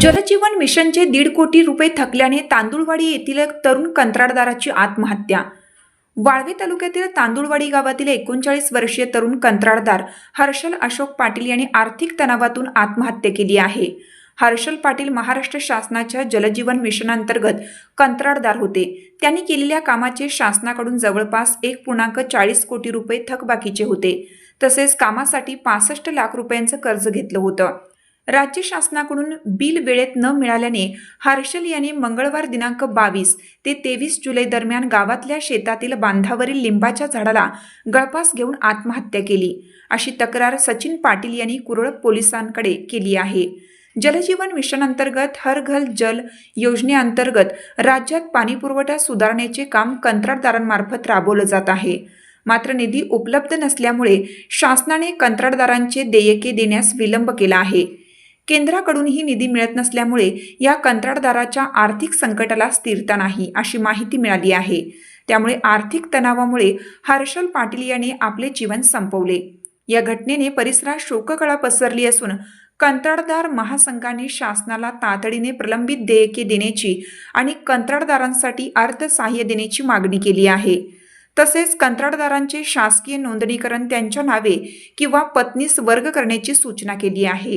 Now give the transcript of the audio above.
जलजीवन मिशनचे दीड कोटी रुपये थकल्याने तांदुळवाडी येथील एक तरुण कंत्राटदाराची आत्महत्या. वाळवे तालुक्यातील तांदुळवाडी गावातील एकोणचाळीस वर्षीय तरुण कंत्राटदार हर्षल अशोक पाटील यांनी आर्थिक तणावातून आत्महत्या केली आहे. हर्षल पाटील महाराष्ट्र शासनाच्या जलजीवन मिशनअंतर्गत कंत्राटदार होते. त्यांनी केलेल्या कामाचे शासनाकडून जवळपास एक पूर्णांक चाळीस कोटी रुपये थकबाकीचे होते. तसेच कामासाठी पासष्ट लाख रुपयांचं कर्ज घेतलं होतं. राज्य शासनाकडून बिल वेळेत न मिळाल्याने हर्षल यांनी मंगळवार दिनांक बावीस ते तेवीस जुलै दरम्यान गावातल्या शेतातील बांधावरील लिंबाच्या झाडाला गळपास घेऊन आत्महत्या केली. अशी तक्रार सचिन पाटील यांनी कुरळ पोलिसांकडे केली आहे. जलजीवन मिशन अंतर्गत हर घर जल योजनेअंतर्गत राज्यात पाणीपुरवठा सुधारण्याचे काम कंत्राटदारांमार्फत राबवलं जात आहे. मात्र निधी उपलब्ध नसल्यामुळे शासनाने कंत्राटदारांचे देयके देण्यास विलंब केला आहे. केंद्राकडूनही निधी मिळत नसल्यामुळे या कंत्राटदाराच्या आर्थिक संकटाला स्थिरता नाही अशी माहिती मिळाली आहे. त्यामुळे आर्थिक तणावामुळे हर्षल पाटील याने आपले जीवन संपवले. या घटनेने परिसरात शोककळा पसरली असून कंत्राटदार महासंघाने शासनाला तातडीने प्रलंबित देयके देण्याची आणि कंत्राटदारांसाठी अर्थसहाय्य देण्याची मागणी केली आहे. तसेच कंत्राटदारांचे शासकीय नोंदणीकरण त्यांच्या नावे किंवा पत्नीस वर्ग करण्याची सूचना केली आहे.